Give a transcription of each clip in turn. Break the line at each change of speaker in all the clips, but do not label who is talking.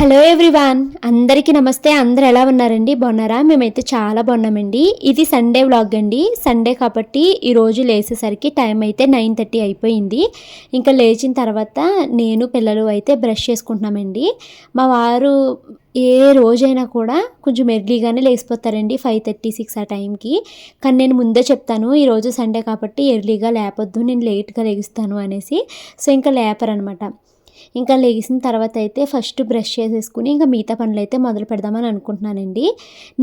Hello everyone అందరికీ నమస్తే. అందరు ఎలా ఉన్నారండి? బాగున్నారా? మేమైతే చాలా బాగున్నామండి. ఇది సండే వ్లాగ్ అండి. సండే కాబట్టి ఈరోజు లేచేసరికి టైం అయితే నైన్ థర్టీ అయిపోయింది. ఇంకా లేచిన తర్వాత నేను పిల్లలు అయితే బ్రష్ చేసుకుంటున్నామండి. మా వారు ఏ రోజైనా కూడా కొంచెం ఎర్లీగానే లేచిపోతారండి ఫైవ్ థర్టీ సిక్స్ ఆ టైంకి. కానీ నేను ముందే చెప్తాను ఈరోజు సండే కాబట్టి ఎర్లీగా లేపొద్దు నేను లేట్గా లేగిస్తాను అనేసి. సో ఇంకా లేపరనమాట ఇంకా లేచిన తర్వాత అయితే ఫస్ట్ బ్రష్ చేసేసుకుని ఇంకా మిగతా పనులు అయితే మొదలు పెడదామని అనుకుంటున్నానండి.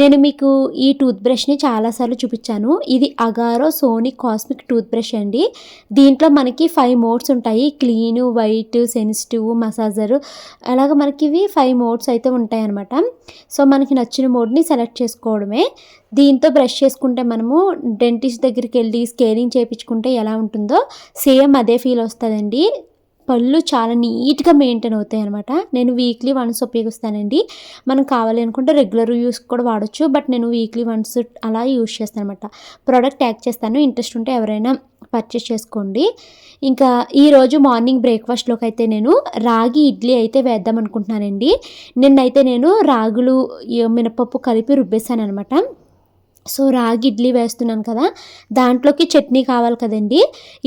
నేను మీకు ఈ టూత్ బ్రష్ని చాలాసార్లు చూపించాను. ఇది Agaro sonic cosmic toothbrush అండి. దీంట్లో మనకి ఫైవ్ మోడ్స్ ఉంటాయి. Clean white sensitive massager. అలాగ మనకి ఇవి ఫైవ్ మోడ్స్ అయితే ఉంటాయి అనమాట సో మనకి నచ్చిన మోడ్ని సెలెక్ట్ చేసుకోవడమే. దీంతో బ్రష్ చేసుకుంటే మనము డెంటిస్ట్ దగ్గరికి వెళ్ళి స్కేలింగ్ చేయించుకుంటే ఎలా ఉంటుందో సేమ్ అదే ఫీల్ వస్తుందండి. పళ్ళు చాలా నీట్గా మెయింటైన్ అవుతాయి అనమాట నేను వీక్లీ వన్స్ ఉపయోగిస్తానండి. మనం కావాలి అనుకుంటే రెగ్యులర్ యూస్ కూడా వాడచ్చు. బట్ నేను వీక్లీ వన్స్ అలా యూస్ చేస్తాను అనమాట ప్రోడక్ట్ ట్యాగ్ చేస్తాను. ఇంట్రెస్ట్ ఉంటే ఎవరైనా పర్చేస్ చేసుకోండి. ఇంకా ఈరోజు మార్నింగ్ బ్రేక్ఫాస్ట్లోకి అయితే నేను రాగి ఇడ్లీ అయితే వేద్దాం అనుకుంటున్నానండి. నిన్నైతే నేను రాగులు మినపప్పు కలిపి రుబ్బేశాను అనమాట సో రాగి ఇడ్లీ వేస్తున్నాను కదా దాంట్లోకి చట్నీ కావాలి కదండి.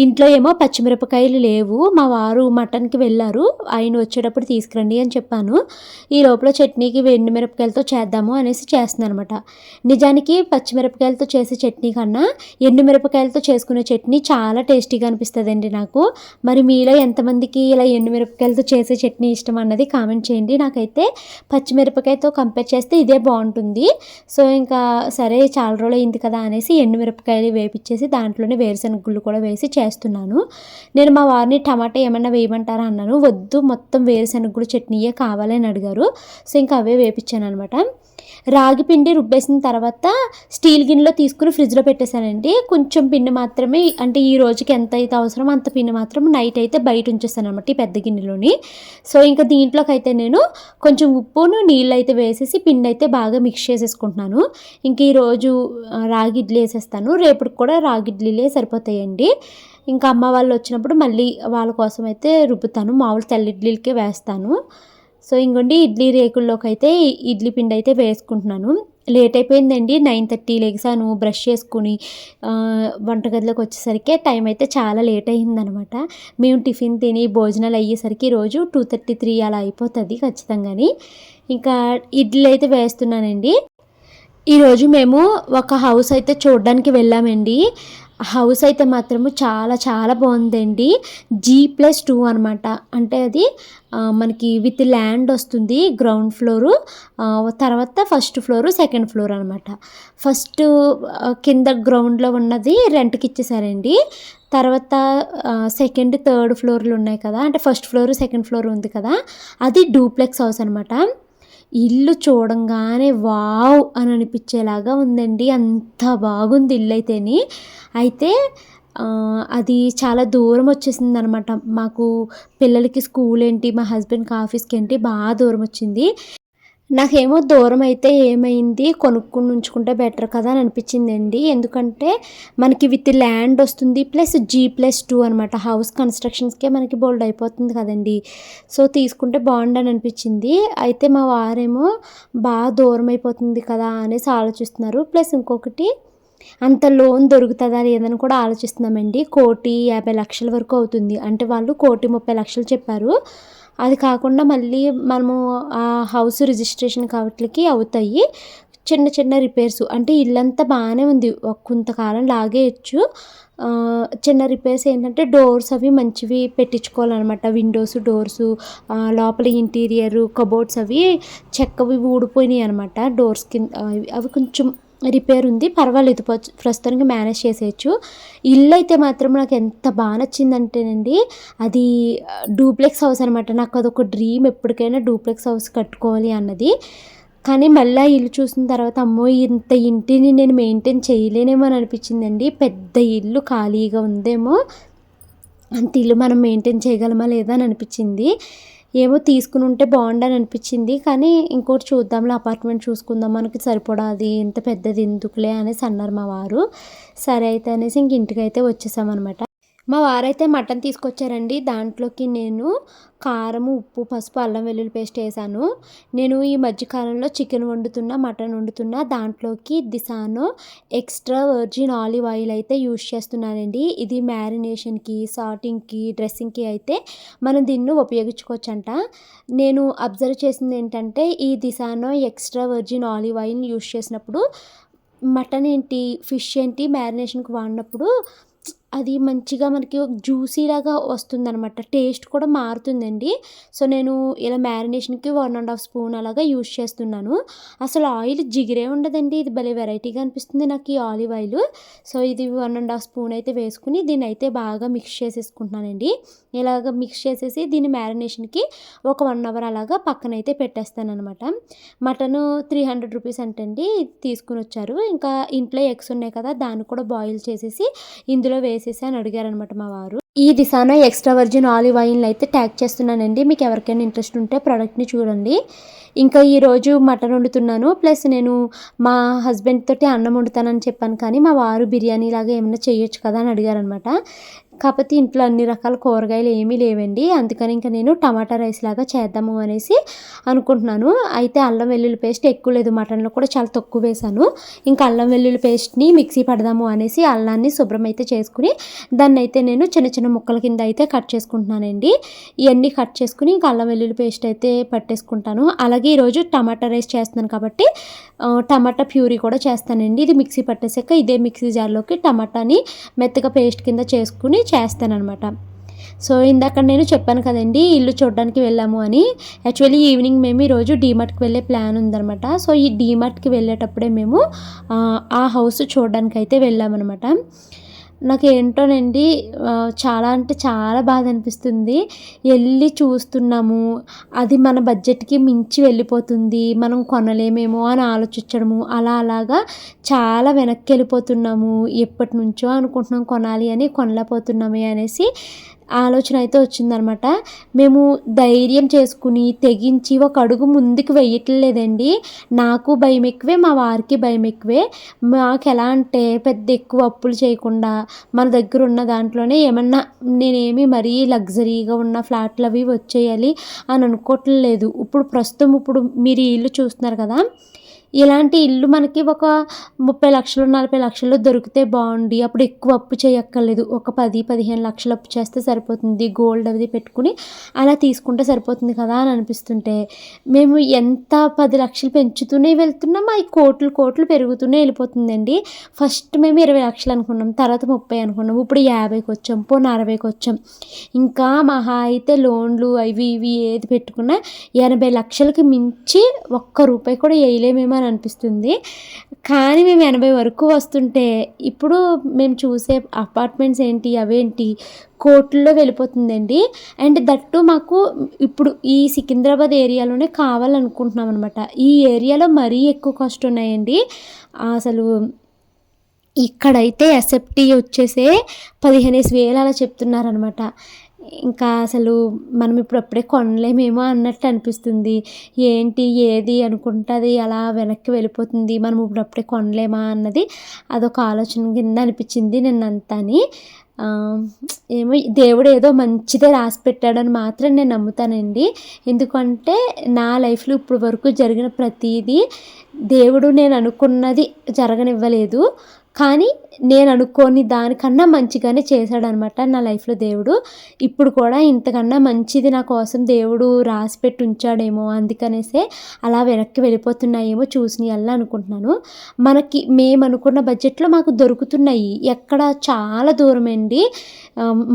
ఇంట్లో ఏమో పచ్చిమిరపకాయలు లేవు. మా వారు మటన్కి వెళ్ళారు. ఆయన వచ్చేటప్పుడు తీసుకురండి అని చెప్పాను. ఈ లోపల చట్నీకి వెండి మిరపకాయలతో చేద్దాము అనేసి చేస్తున్నాను అనమాట నిజానికి పచ్చిమిరపకాయలతో చేసే చట్నీ కన్నా ఎండు మిరపకాయలతో చేసుకునే చట్నీ చాలా టేస్టీగా అనిపిస్తుందండి నాకు. మరి మీలో ఎంతమందికి ఇలా ఎండు మిరపకాయలతో చేసే చట్నీ ఇష్టం అన్నది కామెంట్ చేయండి. నాకైతే పచ్చిమిరపకాయతో కంపేర్ చేస్తే ఇదే బాగుంటుంది. సో ఇంకా సరే చాలా చాలా రోజులు అయింది కదా అనేసి ఎండుమిరపకాయలు వేపించేసి దాంట్లోనే వేరుశనగ గుళ్ళు కూడా వేసి చేస్తున్నాను. నేను మా వారిని టమాటా ఏమన్నా వేయమంటారా అన్నాను. వద్దు మొత్తం వేరుశనగ గుళ్ళు చట్నీయే కావాలని అడిగారు. సో ఇంకా అవే వేపించాను అనమాట రాగి పిండి రుబ్బేసిన తర్వాత స్టీల్ గిన్నెలో తీసుకుని ఫ్రిడ్జ్లో పెట్టేశానండి. కొంచెం పిండి మాత్రమే అంటే ఈ రోజుకి ఎంత అయితే అవసరమో అంత పిండి మాత్రం నైట్ అయితే బయట ఉంచేస్తాను అనమాట ఈ పెద్ద గిన్నెలోని. సో ఇంకా దీంట్లోకి అయితే నేను కొంచెం ఉప్పును నీళ్ళు అయితే వేసేసి పిండి అయితే బాగా మిక్స్ చేసేసుకుంటున్నాను. ఇంక ఈరోజు రాగి ఇడ్లీ వేసేస్తాను. రేపటికి కూడా రాగి ఇడ్లీలే సరిపోతాయండి. ఇంకా అమ్మ వాళ్ళు వచ్చినప్పుడు మళ్ళీ వాళ్ళ కోసం అయితే రుబ్బుతాను. మామూలు తెల్ల ఇడ్లీలకే వేస్తాను. సో ఇంకోండి ఇడ్లీ రేకుల్లోకి అయితే ఇడ్లీ పిండి అయితే వేసుకుంటున్నాను. లేట్ అయిపోయిందండి నైన్ థర్టీ లెగ్సాను బ్రష్ చేసుకుని వంటగదిలోకి వచ్చేసరికి టైం అయితే చాలా లేట్ అయిందనమాట మేము టిఫిన్ తిని భోజనాలు అయ్యేసరికి రోజు టూ థర్టీ త్రీ అలా అయిపోతుంది ఖచ్చితంగాని. ఇంకా ఇడ్లీ అయితే వేస్తున్నానండి. ఈరోజు మేము ఒక హౌస్ అయితే చూడడానికి వెళ్ళామండి. హౌస్ అయితే మాత్రము చాలా చాలా బాగుందండి. జీ ప్లస్ టూ అనమాట అంటే అది మనకి విత్ ల్యాండ్ వస్తుంది గ్రౌండ్ ఫ్లోరు. తర్వాత ఫస్ట్ ఫ్లోరు సెకండ్ ఫ్లోర్ అనమాట ఫస్ట్ కింద గ్రౌండ్లో ఉన్నది రెంట్కి ఇచ్చేసారండి. తర్వాత సెకండ్ థర్డ్ ఫ్లోర్లు ఉన్నాయి కదా. అంటే ఫస్ట్ ఫ్లోర్ సెకండ్ ఫ్లోర్ ఉంది కదా. అది డూప్లెక్స్ హౌస్ అనమాట ఇల్లు చూడంగానే వావ్ అని అనిపించేలాగా ఉందండి. అంత బాగుంది ఇల్లు అయితేని అయితే అది చాలా దూరం వచ్చేసింది అనమాట మాకు పిల్లలకి స్కూల్ ఏంటి మా హస్బెండ్కి ఆఫీస్కి ఏంటి బాగా దూరం వచ్చింది. నాకేమో దూరం అయితే ఏమైంది కొనుక్కుని ఉంచుకుంటే బెటర్ కదా అని అనిపించిందండి. ఎందుకంటే మనకి విత్ ల్యాండ్ వస్తుంది ప్లస్ జీ ప్లస్ టూ అనమాట హౌస్ కన్స్ట్రక్షన్స్కే మనకి బోల్డ్ అయిపోతుంది కదండి. సో తీసుకుంటే బాగుండని అనిపించింది. అయితే మా వారేమో బాగా దూరం అయిపోతుంది కదా అనేసి ఆలోచిస్తున్నారు. ప్లస్ ఇంకొకటి అంత లోన్ దొరుకుతుందా లేదని కూడా ఆలోచిస్తున్నామండి. కోటి యాభై లక్షల వరకు అవుతుంది. అంటే వాళ్ళు కోటి ముప్పై లక్షలు చెప్పారు. అది కాకుండా మళ్ళీ మనము ఆ హౌస్ రిజిస్ట్రేషన్ కావట్లకి అవుతాయి. చిన్న చిన్న రిపేర్స్ అంటే ఇల్లంతా బాగానే ఉంది. కొంతకాలం లాగేయచ్చు. చిన్న రిపేర్స్ ఏంటంటే డోర్స్ అవి మంచివి పెట్టించుకోవాలన్నమాట. విండోస్ డోర్స్ లోపల ఇంటీరియర్ కబోర్డ్స్ అవి చెక్కవి ఊడిపోయినాయి అనమాట డోర్స్ కింద అవి కొంచెం రిపేర్ ఉంది. పర్వాలేదు ప్రస్తుతానికి మేనేజ్ చేసేయచ్చు. ఇల్లు అయితే మాత్రం నాకు ఎంత బాగా నచ్చిందంటేనండి అది డూప్లెక్స్ హౌస్ అనమాట నాకు అదొక డ్రీమ్ ఎప్పటికైనా డూప్లెక్స్ హౌస్ కట్టుకోవాలి అన్నది. కానీ మళ్ళీ ఇల్లు చూసిన తర్వాత అమ్మో ఇంత ఇంటిని నేను మెయింటైన్ చేయలేనేమో అని అనిపించిందండి. పెద్ద ఇల్లు ఖాళీగా ఉందేమో అంత ఇల్లు మనం మెయింటైన్ చేయగలమా లేదా అని అనిపించింది. ఏమో తీసుకుని ఉంటే బాగుండని అనిపించింది. కానీ ఇంకోటి చూద్దాంలే అపార్ట్మెంట్ చూసుకుందాం మనకి సరిపడాది ఇంత పెద్దది ఎందుకులే అనేసి అన్నారు మా వారు. సరే అయితే అనేసి ఇంక ఇంటికి అయితే వచ్చేసామన్నమాట. మా వారైతే మటన్ తీసుకొచ్చారండి. దాంట్లోకి నేను కారం ఉప్పు పసుపు అల్లం వెల్లుల్లి పేస్ట్ వేసాను. నేను ఈ మధ్యకాలంలో చికెన్ వండుతున్నా మటన్ వండుతున్నా. దాంట్లోకి Disano extra virgin olive oil అయితే యూస్ చేస్తున్నానండి. ఇది మ్యారినేషన్కి సాటింగ్కి డ్రెస్సింగ్కి అయితే మనం దీన్ని ఉపయోగించుకోవచ్చంట. నేను అబ్జర్వ్ చేసింది ఏంటంటే ఈ Disano extra virgin olive oil use చేసినప్పుడు మటన్ ఏంటి ఫిష్ ఏంటి మ్యారినేషన్కి వాడినప్పుడు అది మంచిగా మనకి జ్యూసీ లాగా వస్తుందనమాట టేస్ట్ కూడా మారుతుందండి. సో నేను ఇలా మ్యారినేషన్కి వన్ అండ్ హాఫ్ స్పూన్ అలాగా యూజ్ చేస్తున్నాను. అసలు ఆయిల్ జిగిరే ఉండదండి. ఇది భలే వెరైటీగా అనిపిస్తుంది నాకు ఈ ఆలివ్ ఆయిల్. సో ఇది వన్ అండ్ హాఫ్ స్పూన్ అయితే వేసుకుని దీన్ని అయితే బాగా మిక్స్ చేసేసుకుంటున్నానండి. ఇలాగ మిక్స్ చేసేసి దీన్ని మ్యారినేషన్కి ఒక వన్ అవర్ అలాగా పక్కన అయితే పెట్టేస్తాను అనమాట మటన్ త్రీ హండ్రెడ్ రూపీస్ అంటండి. తీసుకుని వచ్చారు. ఇంకా ఇంట్లో ఎగ్స్ ఉన్నాయి కదా దాన్ని కూడా బాయిల్ చేసేసి ఇందులో వేసి వేసేసి అని అడిగారనమాట మా వారు. ఈ Disano extra virgin olive oil అయితే ట్యాగ్ చేస్తున్నానండి. మీకు ఎవరికైనా ఇంట్రెస్ట్ ఉంటే ప్రోడక్ట్ని చూడండి. ఇంకా ఈరోజు మటన్ వండుతున్నాను. ప్లస్ నేను మా హస్బెండ్ తోటి అన్నం వండుతానని చెప్పాను కానీ మా వారు బిర్యానీ లాగా ఏమైనా చేయొచ్చు కదా అని అడిగారనమాట కాకపోతే ఇంట్లో అన్ని రకాల కూరగాయలు ఏమీ లేవండి. అందుకని ఇంకా నేను టమాటా రైస్ లాగా చేద్దాము అనేసి అనుకుంటున్నాను. అయితే అల్లం వెల్లుల్లి పేస్ట్ ఎక్కువ లేదు. మటన్లో కూడా చాలా తక్కువ వేసాను ఇంకా అల్లం వెల్లుల్లి పేస్ట్ని మిక్సీ పడదాము అనేసి అల్లాన్ని శుభ్రం అయితే చేసుకుని దాన్ని అయితే నేను చిన్న చిన్న ముక్కల కింద అయితే కట్ చేసుకుంటున్నానండి. ఇవన్నీ కట్ చేసుకుని ఇంకా అల్లం వెల్లుల్లి పేస్ట్ అయితే పట్టేసుకుంటాను. అలాగే ఈరోజు టమాటా రైస్ చేస్తున్నాను కాబట్టి టమాటా ప్యూరీ కూడా చేస్తానండి. ఇది మిక్సీ పట్టేసాక ఇదే మిక్సీ జార్లోకి టమాటాని మెత్తగా పేస్ట్ కింద చేసుకుని చేస్తానన్నమాట. సో ఇందాక నేను చెప్పాను కదండి ఇల్లు చూడడానికి వెళ్ళాము అని. యాక్చువల్లీ ఈవినింగ్ మేము ఈరోజు డీమార్ట్కి వెళ్ళే ప్లాన్ ఉందనమాట సో ఈ డీమార్ట్కి వెళ్ళేటప్పుడే మేము ఆ హౌస్ చూడడానికి అయితే వెళ్ళామన్నమాట. నాకు ఏంటోనండి చాలా అంటే చాలా బాధ అనిపిస్తుంది వెళ్ళి చూస్తున్నాము అది మన బడ్జెట్కి మించి వెళ్ళిపోతుంది మనం కొనలేమేమో అని ఆలోచించడము అలా అలాగా చాలా వెనక్కి వెళ్ళిపోతున్నాము. ఎప్పటి నుంచో అనుకుంటున్నాం కొనాలి అని కొనలేకపోతున్నామే అనేసి ఆలోచన అయితే వచ్చిందనమాట. మేము ధైర్యం చేసుకుని తెగించి ఒక అడుగు ముందుకు వెయ్యట్లేదండి. నాకు భయం ఎక్కువే మా వారికి భయం ఎక్కువే. మాకు ఎలా అంటే పెద్ద ఎక్కువ అప్పులు చేయకుండా మన దగ్గర ఉన్న దాంట్లోనే ఏమన్నా నేనేమి మరీ లగ్జరీగా ఉన్న ఫ్లాట్లు అవి వచ్చేయాలి అని అనుకోవట్లేదు. ఇప్పుడు ప్రస్తుతం ఇప్పుడు మీరు ఇల్లు చూస్తున్నారు కదా ఇలాంటి ఇల్లు మనకి ఒక ముప్పై లక్షలు నలభై లక్షలు దొరికితే బాగుండి. అప్పుడు ఎక్కువ అప్పు చేయక్కర్లేదు. ఒక పది పదిహేను లక్షలు అప్పు చేస్తే సరిపోతుంది. గోల్డ్ అది పెట్టుకుని అలా తీసుకుంటే సరిపోతుంది కదా అని అనిపిస్తుంటే మేము ఎంత పది లక్షలు పెంచుతూనే వెళ్తున్నాం ఆ కోట్లు కోట్లు పెరుగుతూనే వెళ్ళిపోతుందండి. ఫస్ట్ మేము ఇరవై లక్షలు అనుకున్నాం తర్వాత ముప్పై అనుకున్నాం ఇప్పుడు యాభైకి వచ్చాం పోనీ అరవైకి వచ్చాం. ఇంకా మహా అయితే లోన్లు అవి ఇవి ఏది పెట్టుకున్నా ఎనభై లక్షలకి మించి ఒక్క రూపాయి కూడా వేయలేమేమో అని అనిపిస్తుంది. కానీ మేము ఎనభై వరకు వస్తుంటే ఇప్పుడు మేము చూసే అపార్ట్మెంట్స్ ఏంటి అవేంటి కోట్లలో వెళ్ళిపోతుందండి. అండ్ దట్టు మాకు ఇప్పుడు ఈ సికింద్రాబాద్ ఏరియాలోనే కావాలనుకుంటున్నాం అనమాట ఈ ఏరియాలో మరీ ఎక్కువ కాస్ట్ ఉన్నాయండి. అసలు ఇక్కడైతే ఎస్ఎఫ్టీ వచ్చేసే పదిహేను వేలు అలా చెప్తున్నారనమాట ఇంకా అసలు మనం ఇప్పుడు అప్పుడే కొనలేమేమో అన్నట్టు అనిపిస్తుంది. ఏంటి ఏది అనుకుంటుంది అలా వెనక్కి వెళ్ళిపోతుంది మనం ఇప్పుడు అప్పుడే కొనలేమా అన్నది అదొక ఆలోచన కింద అనిపించింది నిన్నంతని ఏమో దేవుడు ఏదో మంచిదే రాసి పెట్టాడని మాత్రం నేను నమ్ముతానండి. ఎందుకంటే నా లైఫ్లో ఇప్పుడు వరకు జరిగిన ప్రతిదీ దేవుడు నేను అనుకున్నది జరగనివ్వలేదు. కానీ నేను అనుకోని దానికన్నా మంచిగానే చేశాడనమాట నా లైఫ్లో దేవుడు. ఇప్పుడు కూడా ఇంతకన్నా మంచిది నా కోసం దేవుడు రాసి పెట్టి ఉంచాడేమో అందుకనేసే అలా వెనక్కి వెళ్ళిపోతున్నాయేమో చూసి అలా అనుకుంటున్నాను. మనకి మేము అనుకున్న బడ్జెట్లో మాకు దొరుకుతున్నాయి. ఎక్కడ చాలా దూరం అండి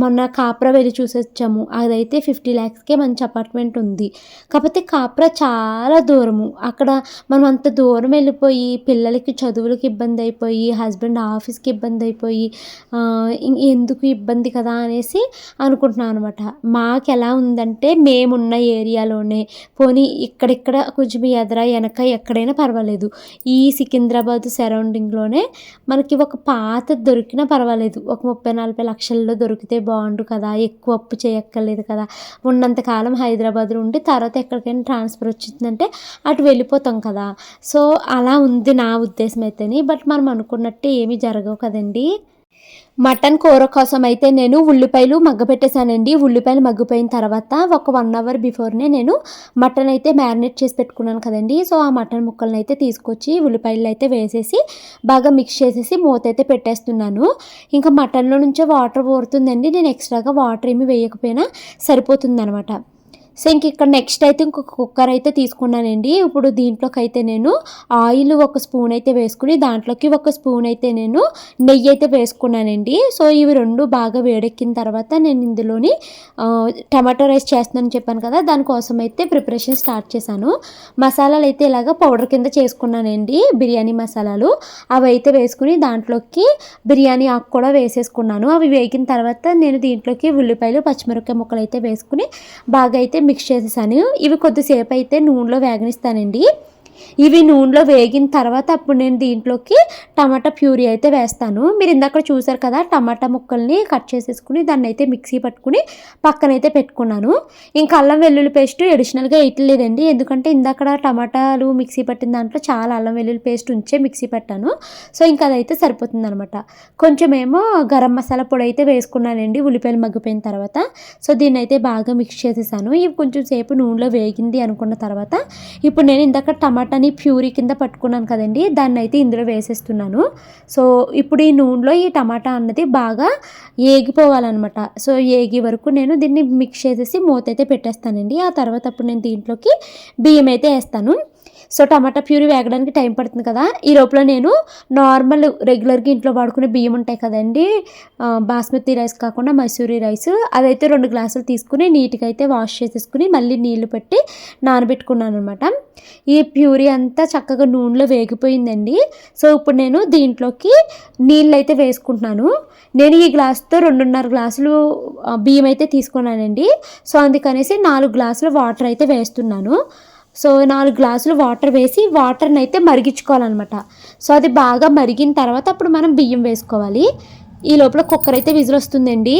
మొన్న కాప్రా వెళ్ళి చూసొచ్చాము. అదైతే ఫిఫ్టీ ల్యాక్స్కే మంచి అపార్ట్మెంట్ ఉంది. కాకపోతే కాప్రా చాలా దూరము. అక్కడ మనం అంత దూరం వెళ్ళిపోయి పిల్లలకి చదువులకు ఇబ్బంది అయిపోయి హస్బెండ్ ఆఫీస్కి ఇబ్బంది అయిపోయి ఎందుకు ఇబ్బంది కదా అనేసి అనుకుంటున్నాను అనమాట మాకు ఎలా ఉందంటే మేమున్న ఏరియాలోనే పోనీ ఇక్కడిక్కడ కొంచెం ఎదర వెనక ఎక్కడైనా పర్వాలేదు. ఈ సికింద్రాబాద్ సరౌండింగ్లోనే మనకి ఒక పాత దొరికినా పర్వాలేదు. ఒక ముప్పై నలభై లక్షల్లో దొరికితే బాగుండు కదా ఎక్కువ అప్పు చేయక్కర్లేదు కదా. ఉన్నంతకాలం హైదరాబాద్లో ఉండి తర్వాత ఎక్కడికైనా ట్రాన్స్ఫర్ వచ్చిందంటే అటు వెళ్ళిపోతాం కదా. సో అలా ఉంది నా ఉద్దేశం అయితేనే బట్ మనం అనుకున్నట్టు ఏమీ జరగవు కదండి. మటన్ కూర కోసం అయితే నేను ఉల్లిపాయలు మగ్గపెట్టేశానండి ఉల్లిపాయలు మగ్గిపోయిన తర్వాత ఒక వన్ అవర్ బిఫోర్నే నేను మటన్ అయితే మ్యారినేట్ చేసి పెట్టుకున్నాను కదండి. సో ఆ మటన్ ముక్కలను అయితే తీసుకొచ్చి ఉల్లిపాయలు అయితే వేసేసి బాగా మిక్స్ చేసేసి మూత అయితే పెట్టేస్తున్నాను. ఇంకా మటన్లో నుంచే వాటర్ పోరుతుందండి. నేను ఎక్స్ట్రాగా వాటర్ ఏమి వేయకపోయినా సరిపోతుంది అనమాట సో ఇంక ఇక్కడ నెక్స్ట్ అయితే ఇంకొక కుక్కర్ అయితే తీసుకున్నానండి. ఇప్పుడు దీంట్లోకి అయితే నేను ఆయిల్ ఒక స్పూన్ అయితే వేసుకుని దాంట్లోకి ఒక స్పూన్ అయితే నేను నెయ్యి అయితే వేసుకున్నానండి. సో ఇవి రెండు బాగా వేడెక్కిన తర్వాత నేను ఇందులోని టమాటో రైస్ చేస్తున్నానని చెప్పాను కదా దానికోసం అయితే ప్రిపరేషన్ స్టార్ట్ చేశాను. మసాలాలు అయితే ఇలాగ పౌడర్ కింద చేసుకున్నానండి బిర్యానీ మసాలాలు. అవి అయితే వేసుకుని దాంట్లోకి బిర్యానీ ఆకు కూడా వేసేసుకున్నాను. అవి వేగిన తర్వాత నేను దీంట్లోకి ఉల్లిపాయలు పచ్చిమిరపకాయ ముక్కలు అయితే వేసుకుని బాగా అయితే మిక్స్ చేసేసాను. ఇవి కొద్దిసేపు అయితే నూనెలో వేగనిస్తానండి. ఇవి నూనెలో వేగిన తర్వాత అప్పుడు నేను దీంట్లోకి టమాటా ప్యూరీ అయితే వేస్తాను. మీరు ఇందాక చూసారు కదా టమాటా ముక్కల్ని కట్ చేసేసుకుని దాన్ని అయితే మిక్సీ పట్టుకుని పక్కనైతే పెట్టుకున్నాను. ఇంకా అల్లం వెల్లుల్లి పేస్ట్ అడిషనల్గా వేయట్లేదండి. ఎందుకంటే ఇందాక టమాటాలు మిక్సీ పట్టిన దాంట్లో చాలా అల్లం వెల్లుల్లి పేస్ట్ ఉంచే మిక్సీ పెట్టాను. సో ఇంకా అదైతే సరిపోతుంది అనమాట కొంచెం ఏమో గరం మసాలా పొడి అయితే వేసుకున్నానండి ఉల్లిపాయలు మగ్గిపోయిన తర్వాత. సో దీన్ని అయితే బాగా మిక్స్ చేసేసాను. ఇవి కొంచెం సేపు నూనెలో వేగింది అనుకున్న తర్వాత ఇప్పుడు నేను ఇందాక టమాటా మటన్ ప్యూరీ కింద పట్టుకున్నాను కదండి దాన్ని అయితే ఇందులో వేసేస్తున్నాను. సో ఇప్పుడు ఈ నూనెలో ఈ టమాటా అన్నది బాగా ఏగిపోవాలన్నమాట. సో ఏగి వరకు నేను దీన్ని మిక్స్ చేసేసి మూత అయితే పెట్టేస్తానండి. ఆ తర్వాత అప్పుడు నేను దీంట్లోకి బియ్యం అయితే వేస్తాను. సో టమాటా ప్యూరీ వేగడానికి టైం పడుతుంది కదా. ఈ లోపల నేను నార్మల్ రెగ్యులర్గా ఇంట్లో వాడుకునే బియ్యం ఉంటాయి కదండి. బాస్మతి రైస్ కాకుండా మసూరి రైస్. అదైతే రెండు గ్లాసులు తీసుకుని నీట్గా అయితే వాష్ చేసేసుకుని మళ్ళీ నీళ్ళు పెట్టి నానబెట్టుకున్నాను అనమాట ఈ ప్యూరీ అంతా చక్కగా నూనెలో వేగిపోయిందండి. సో ఇప్పుడు నేను దీంట్లోకి నీళ్ళు అయితే వేసుకుంటున్నాను. నేను ఈ గ్లాస్తో రెండున్నర గ్లాసులు బియ్యం అయితే తీసుకున్నానండి. సో అందుకనేసి నాలుగు గ్లాసులు వాటర్ అయితే వేస్తున్నాను. సో నాలుగు గ్లాసులు వాటర్ వేసి వాటర్ని అయితే మరిగించుకోవాలన్నమాట. సో అది బాగా మరిగిన తర్వాత అప్పుడు మనం బియ్యం వేసుకోవాలి. ఈ లోపల కుక్కర్ అయితే విజిల్ వస్తుందండి.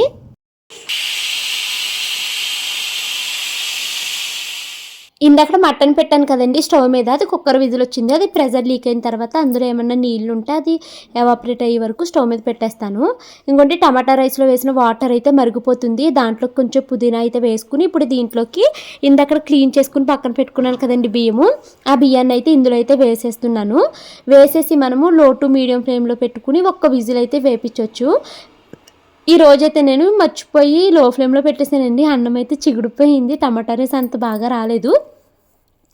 ఇందాక మటన్ పెట్టాను కదండి స్టవ్ మీద అది కుక్కర్ విజిల్ వచ్చింది అది ప్రెజర్ లీక్ అయిన తర్వాత అందులో ఏమన్నా నీళ్ళు ఉంటే అది ఎవాపరేట్ అయ్యే వరకు స్టవ్ మీద పెట్టేస్తాను. ఇంకోటి టమాటా రైస్లో వేసిన వాటర్ అయితే మరిగిపోతుంది. దాంట్లో కొంచెం పుదీనా అయితే వేసుకుని ఇప్పుడు దీంట్లోకి ఇందాక క్లీన్ చేసుకుని పక్కన పెట్టుకున్నాను కదండి బియ్యము. ఆ బియ్యాన్ని అయితే ఇందులో అయితే వేసేస్తున్నాను. వేసేసి మనము లో టు మీడియం ఫ్లేమ్లో పెట్టుకుని ఒక్క విజిల్ అయితే వేపించవచ్చు ఈ రోజైతే నేను మర్చిపోయి లో ఫ్లేమ్లో పెట్టేసానండి. అన్నం అయితే చిగుడిపోయింది టమాటా రైస్ అంత బాగా రాలేదు.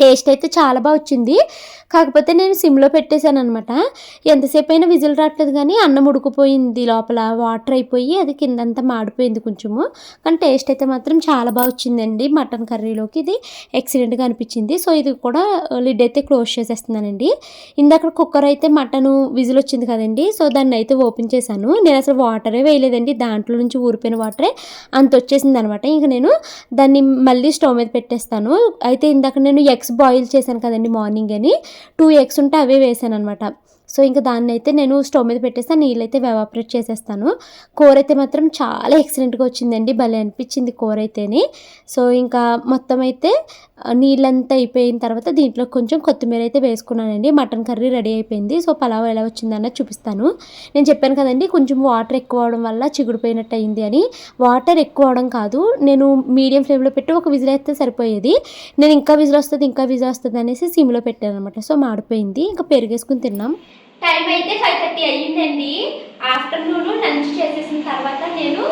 టేస్ట్ అయితే చాలా బాగా వచ్చింది. కాకపోతే నేను సిమ్లో పెట్టేశాను అనమాట ఎంతసేపు అయినా విజిల్ రావట్లేదు కానీ అన్నం ఉడికిపోయింది లోపల వాటర్ అయిపోయి అది కిందంతా మాడిపోయింది కొంచెము. కానీ టేస్ట్ అయితే మాత్రం చాలా బాగా వచ్చిందండి మటన్ కర్రీలోకి. ఇది ఎక్సలెంట్గా అనిపించింది. సో ఇది కూడా లిడ్ అయితే క్లోజ్ చేసేస్తున్నానండి. ఇందాక కుక్కర్ అయితే మటన్ విజిల్ వచ్చింది కదండి సో దాన్ని అయితే ఓపెన్ చేశాను. నేను అసలు వాటరే వేయలేదండి. దాంట్లో నుంచి ఊరిపోయిన వాటరే అంత వచ్చేసింది అనమాట ఇంకా నేను దాన్ని మళ్ళీ స్టవ్ మీద పెట్టేస్తాను. అయితే ఇందాక నేను ఎగ్స్ బాయిల్ చేశాను కదండి మార్నింగ్ అని. టూ ఎగ్స్ ఉంటే అవే వేసాను అనమాట సో ఇంకా దాన్ని అయితే నేను స్టవ్ మీద పెట్టేసి నీళ్ళు అయితే వెవాపరేట్ చేసేస్తాను. కూర అయితే మాత్రం చాలా ఎక్సలెంట్గా వచ్చిందండి. భలే అనిపించింది కూర అయితేనే సో ఇంకా మొత్తం అయితే నీళ్ళంతా అయిపోయిన తర్వాత దీంట్లో కొంచెం కొత్తిమీర అయితే వేసుకున్నానండి. మటన్ కర్రీ రెడీ అయిపోయింది. సో పలావ్ ఎలా వచ్చిందన్నది చూపిస్తాను. నేను చెప్పాను కదండి కొంచెం వాటర్ ఎక్కువ అవడం వల్ల చిగుడిపోయినట్టు అయింది అని. వాటర్ ఎక్కువ అవడం కాదు నేను మీడియం ఫ్లేమ్లో పెట్టి ఒక విజిల్ అయితే సరిపోయేది. నేను ఇంకా విజిల్ వస్తుంది ఇంకా విజిల్ వస్తుంది అనేసి సిమ్లో పెట్టాను అనమాట సో మాడిపోయింది. ఇంకా పెరిగేసుకుని తిన్నాం. టైం అయితే ఫైవ్ థర్టీ అయ్యిందండి. ఆఫ్టర్నూన్ లంచ్ చేసేసిన తర్వాత నేను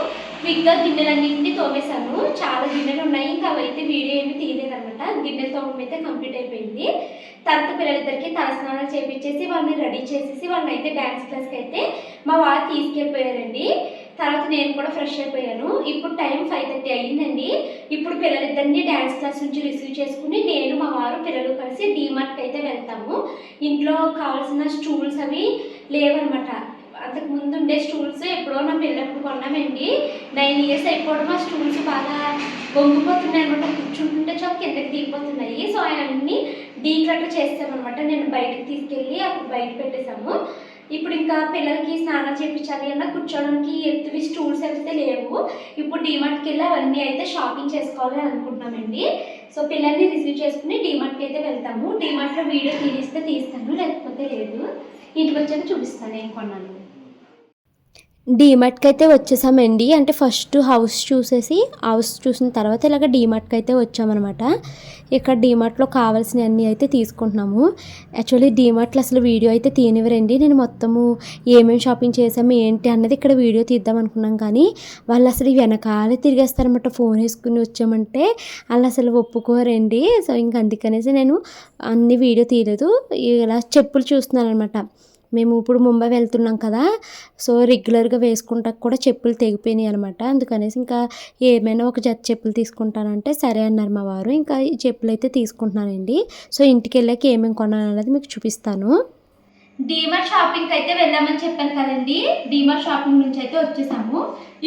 క్విక్గా గిన్నెలన్నింటినీ తోమేశాను. చాలా గిన్నెలు ఉన్నాయి. ఇంకా అవైతే వీడియో ఏమి తీయలేదనమాట గిన్నెలు తోమడం అయితే కంప్లీట్ అయిపోయింది. తర్వాత పిల్లలిద్దరికి తలస్నానాలు చేపించేసి వాళ్ళని రెడీ చేసేసి వాళ్ళని అయితే డ్యాన్స్ క్లాస్కి అయితే మా వాళ్ళు తీసుకెళ్ళిపోయారండి. తర్వాత నేను కూడా ఫ్రెష్ అయిపోయాను. ఇప్పుడు టైం ఫైవ్ థర్టీ అయ్యిందండి. ఇప్పుడు పిల్లలిద్దరిని డ్యాన్స్ క్లాస్ నుంచి రిసీవ్ చేసుకుని నేను మా వారు పిల్లలు కలిసి డీమార్ట్కి అయితే వెళ్తాము. ఇంట్లో కావాల్సిన స్టూల్స్ అవి లేవన్నమాట. అంతకు ముందు ఉండే స్టూల్స్ ఎప్పుడో నా పిల్లప్పుడు కొన్నామండి. నైన్ ఇయర్స్ అయిపోవడం ఆ స్టూల్స్ బాగా వంగిపోతున్నాయి అనమాట కూర్చుంటుంటే చాలా కిందకి దిగిపోతున్నాయి. సో అవన్నీ డీక్లటర్ చేస్తామన్నమాట. నేను బయటకు తీసుకెళ్ళి అప్పుడు బయట పెట్టేశాము. ఇప్పుడు ఇంకా పిల్లలకి స్నానం చేయించాలి అన్న కూర్చోడానికి ఎత్తువి స్టూల్స్ అయితే లేవు ఇప్పుడు డీమార్ట్కి వెళ్ళి అవన్నీ అయితే షాపింగ్ చేసుకోవాలి అనుకుంటున్నామండి. సో పిల్లల్ని రిసీవ్ చేసుకుని డీమార్ట్కి అయితే వెళ్తాము. డీమార్ట్లో వీడియో తీస్తే తీస్తాను లేకపోతే లేదు. ఇంటికి వచ్చాక చూపిస్తాను ఏం కొన్నాను.
డీమార్ట్కి అయితే వచ్చేసామండి. అంటే ఫస్ట్ హౌస్ చూసేసి హౌస్ చూసిన తర్వాత ఇలాగ డీమార్ట్కి అయితే వచ్చామన్నమాట. ఇక్కడ డీమార్ట్లో కావాల్సిన అన్నీ అయితే తీసుకుంటున్నాము. యాక్చువల్లీ డీమార్ట్లో అసలు వీడియో అయితే తీనివ్వరండి. నేను మొత్తము ఏమేమి షాపింగ్ చేసాము ఏంటి అన్నది ఇక్కడ వీడియో తీద్దాం అనుకున్నాం కానీ వాళ్ళు అసలు వెనకాలే తిరిగేస్తారనమాట ఫోన్ వేసుకుని వచ్చామంటే వాళ్ళు అసలు ఒప్పుకోరండి. సో ఇంక అందుకనేసి నేను అన్ని వీడియో తీయలేదు. ఇలా చెప్పులు చూస్తున్నాను అనమాట మేము ఇప్పుడు ముంబై వెళ్తున్నాం కదా సో రెగ్యులర్గా వేసుకుంటా కూడా చెప్పులు తెగిపోయినాయి అనమాట అందుకనేసి ఇంకా ఏమైనా ఒక జత చెప్పులు తీసుకుంటానంటే సరే అన్నారు మా వారు. ఇంకా ఈ చెప్పులు అయితే తీసుకుంటున్నానండి. సో ఇంటికి వెళ్ళాక ఏమేమి కొన్నాను అనేది మీకు చూపిస్తాను.
డీమార్ట్ షాపింగ్కి అయితే వెళ్ళామని చెప్పాను కదండి. డీమార్ట్ షాపింగ్ నుంచి అయితే వచ్చేసాము.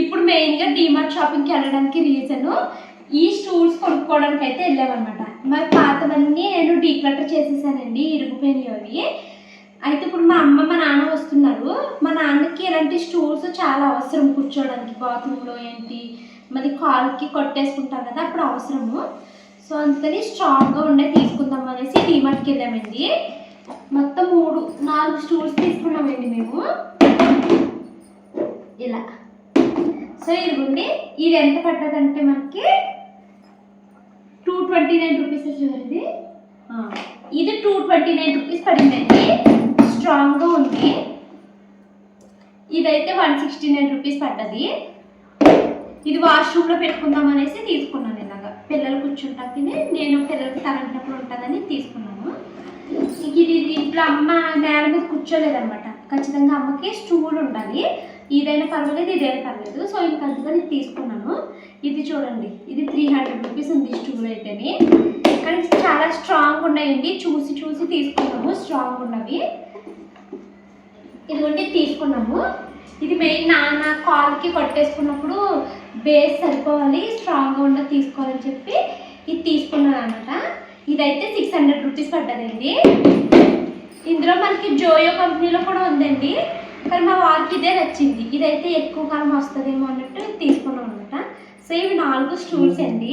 ఇప్పుడు మెయిన్గా డీమార్ట్ షాపింగ్కి వెళ్ళడానికి రీజను ఈ స్టూల్స్ కొనుక్కోవడానికి అయితే వెళ్ళామన్నమాట. మరి పాతవన్నీ నేను డీక్లటర్ చేసేసానండి ఇరిగిపోయినవి అయితే ఇప్పుడు మా అమ్మ మా నాన్న వస్తున్నారు. మా నాన్నకి ఇలాంటి స్టూల్స్ చాలా అవసరం కూర్చోవడానికి బాత్రూంలో ఏంటి మరి కాలుకి కొట్టేసుకుంటాం కదా అప్పుడు అవసరము. సో అందుకని స్ట్రాంగ్గా ఉండే తీసుకుందాం అనేసి డీమార్ట్కి వెళ్ళామండి. మొత్తం మూడు నాలుగు స్టూల్స్ తీసుకున్నామండి మేము. ఇలా. సో ఇదిగోండి ఇది ఎంత పడ్డదంటే మనకి టూ ట్వంటీ నైన్ రూపీస్ చూడండి. ఇది టూ ట్వంటీ నైన్ రూపీస్ పడిందండి. స్ట్రాంగ్గా ఉంది. ఇదైతే వన్ సిక్స్టీ నైన్ రూపీస్ పడ్డది. ఇది వాష్రూమ్లో పెట్టుకుందాం అనేసి తీసుకున్నాను ఇలాగా. పిల్లలు కూర్చుంటాకి నేను పిల్లలకి తరంటప్పుడు ఉంటుందని తీసుకున్నాను. ఇది ఇప్పుడు అమ్మ నేల మీద కూర్చోలేదన్నమాట. ఖచ్చితంగా అమ్మకి స్టూల్ ఉండాలి. ఇదైనా పర్వాలేదు ఇదైనా పర్వాలేదు. సో ఇంకా అందుకని నేను తీసుకున్నాను. ఇది చూడండి ఇది త్రీ హండ్రెడ్ రూపీస్ ఉంది స్టూల్ అయితేనే. కానీ చాలా స్ట్రాంగ్ ఉన్నాయండి. చూసి చూసి తీసుకున్నాము. స్ట్రాంగ్ ఉన్నవి. ఇదిగోండి తీసుకున్నాము. ఇది మెయిన్ నాన్న కాల్కి కొట్టేసుకున్నప్పుడు బేస్ సరిపోవాలి స్ట్రాంగ్గా ఉన్న తీసుకోవాలని చెప్పి ఇది తీసుకున్నాను అనమాట ఇదైతే సిక్స్ హండ్రెడ్ రూపీస్ పడ్డదండి. ఇందులో మనకి జోయో కంపెనీలో కూడా ఉందండి. కానీ మా వారికి ఇదే నచ్చింది. ఇదైతే ఎక్కువ కాలం వస్తుందేమో అన్నట్టు తీసుకున్నాం అనమాట సో ఇవి నాలుగు స్టూల్స్ అండి.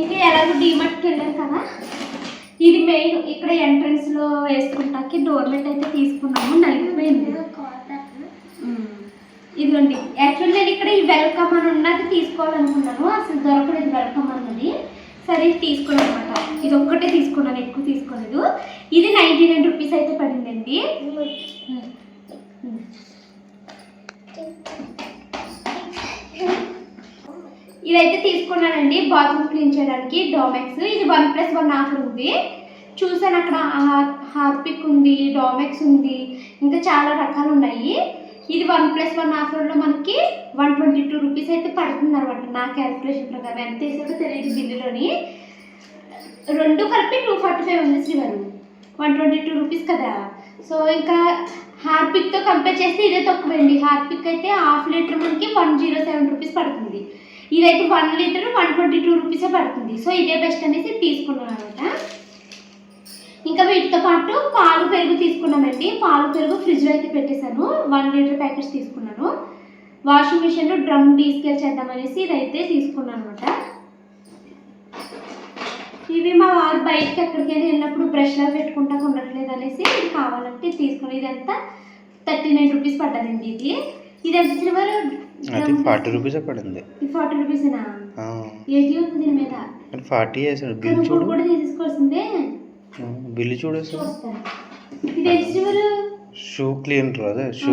ఇంకా ఎలాగో డీమార్ట్కి వెళ్ళాను కదా? ఇది మెయిన్ ఇక్కడ ఎంట్రన్స్లో వేసుకుంటాకి డోర్ అయితే తీసుకున్నాము నలిగిపోయింది. ఉమ్. ఇదిగోండి. యాక్చువల్లీ నేను ఇక్కడ ఈ వెల్కమ్ అని ఉన్నది తీసుకోవాలనుకున్నాను. అసలు దొరకలేదు వెల్కమ్ అన్నది. సరే ఇది అనమాట ఇది ఒక్కటే తీసుకున్నాను ఎక్కువ తీసుకోలేదు. ఇది నైంటీ నైన్ రూపీస్ అయితే పడిందండి. ఇదైతే తీసుకున్నానండి బాత్రూమ్ క్లీన్ చేయడానికి డోమెక్స్ ఇది వన్ ప్లస్ వన్ ఆఫర్ ఉంది. చూసాను అక్కడ హార్పిక్ ఉంది డోమెక్స్ ఉంది. ఇంకా చాలా రకాలు ఉన్నాయి. ఇది వన్ ప్లస్ వన్ ఆఫర్లో మనకి వన్ ట్వంటీ టూ రూపీస్ అయితే పడుతుంది అనమాట నా క్యాల్కులేషన్ ప్రకారం. ఎంత వేసాడో తెలియదు బిల్లులోని. రెండు కలిపి టూ ఫార్టీ ఫైవ్ ఉంది శ్రీవారు. వన్ ట్వంటీ టూ రూపీస్ కదా. సో ఇంకా హార్పిక్తో కంపేర్ చేస్తే ఇదే తక్కువండి. హార్పిక్ అయితే హాఫ్ లీటర్ మనకి వన్ జీరో సెవెన్ రూపీస్ పడుతుంది. ఇదైతే one litre one twenty two రూపీసే పడుతుంది. సో ఇదే బెస్ట్ అనేసి తీసుకున్నాను అనమాట ఇంకా వీటితో పాటు పాలు పెరుగు తీసుకున్నానండి పాలు పెరుగు ఫ్రిడ్జ్లో అయితే పెట్టేశాను. వన్ లీటర్ ప్యాకెట్స్ తీసుకున్నాను. వాషింగ్ మిషన్లో డ్రమ్ డీస్కేల్ చేద్దామనేసి ఇదైతే తీసుకున్నాను అనమాట ఇవి మా వారు బయటకి ఎక్కడికైనా వెళ్ళినప్పుడు బ్రష్లో పెట్టుకుంటా ఉండట్లేదు అనేసి ఇది కావాలంటే తీసుకున్నాను. తీసుకుని ఇదంతా థర్టీ నైన్ రూపీస్ పడ్డదండి ఇది. ఇది ఎంత సిల్వర్?
అది ఫార్టీ రూపీసే పడింది.
ఫార్టీ రూపీసేనా?
ఆ,
ఎయిటీ ఉంది దీని మీద?
ఫార్టీ వేసాడు. బిల్ చూడు.
కూడా తీసుకోవాల్సిందే
బిల్లు చూడు షూ క్లీనర్ అదే షూ.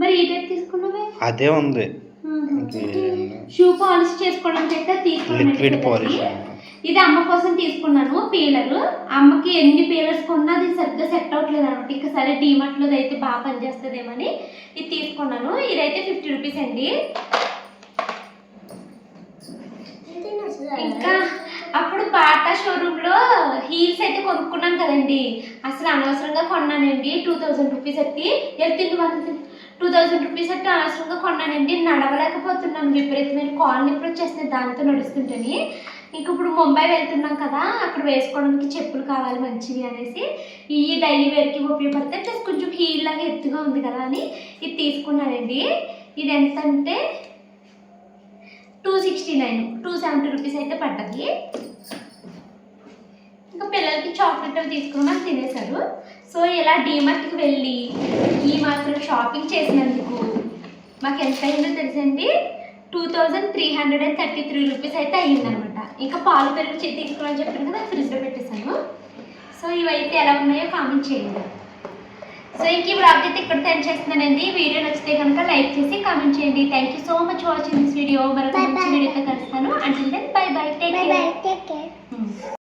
మరి ఈ టైప్ తీసుకున్నావే?
అదే ఉంది.
షూ పాలిష్ చేసుకోవడానికి అయితే
లిక్విడ్. పాలిష్.
ఇది అమ్మ కోసం తీసుకున్నాను పీలర్. అమ్మకి ఎన్ని పీలర్స్ కొన్నా అది సరిగ్గా సెట్ అవ్వట్లేదు అనమాట. ఇంకా సరే డీమార్ట్లో అయితే బాగా పనిచేస్తుందేమని ఇది తీసుకున్నాను. ఇదైతే ఫిఫ్టీ రూపీస్ అండి. ఇంకా అప్పుడు బాటా షోరూంలో హీల్స్ అయితే కొనుక్కున్నాను కదండి. అసలు అనవసరంగా కొన్నానండి. టూ థౌజండ్ రూపీస్ ఎత్తి ఎత్తింది వన్ టూ థౌజండ్ రూపీస్ ఎత్తి అనవసరంగా కొన్నానండి. నడవలేకపోతున్నాను. విపరీతమైన కాల్ నొప్పి వచ్చేస్తాయి దాంతో నడుస్తుంటేని. ఇంక ఇప్పుడు ముంబై వెళ్తున్నాం కదా అక్కడ వేసుకోవడానికి చెప్పులు కావాలి మంచివి అనేసి. ఈ డైలీ వేర్కి ఉపయోగపడితే ప్లస్ కొంచెం హీల్ లాగా ఎత్తుగా ఉంది కదా అని ఇది తీసుకున్నానండి ఇది ఎంత అంటే two sixty nine two seventy rupees అయితే పడ్డది. ఇంకా పిల్లలకి చాక్లెట్ అవి తీసుకుని తినేశారు. సో ఇలా డీమార్ట్కి వెళ్ళి ఈ మాత్రం షాపింగ్ చేసినందుకు మాకు ఎంత అయిందో తెలుసండి two thousand three hundred and thirty three rupees అయితే అయ్యిందనమాట. ఇంకా పాలు పెరుగు చే- తీసుకుని చెప్పాను కదా ఫ్రిడ్జ్లో పెట్టేశాను. సో ఇవైతే ఎలా ఉన్నాయో కామెంట్ చేయండి. సో ఇంక ఈ బ్లాగ్ అయితే ఇక్కడ టెన్ చేస్తున్నానండి. వీడియో నచ్చితే కనుక లైక్ చేసి కామెంట్ చేయండి. Thank you so much watching this video మరొక మంచి
bye.
వీడియోతో కలుస్తాను. Then bye bye take care.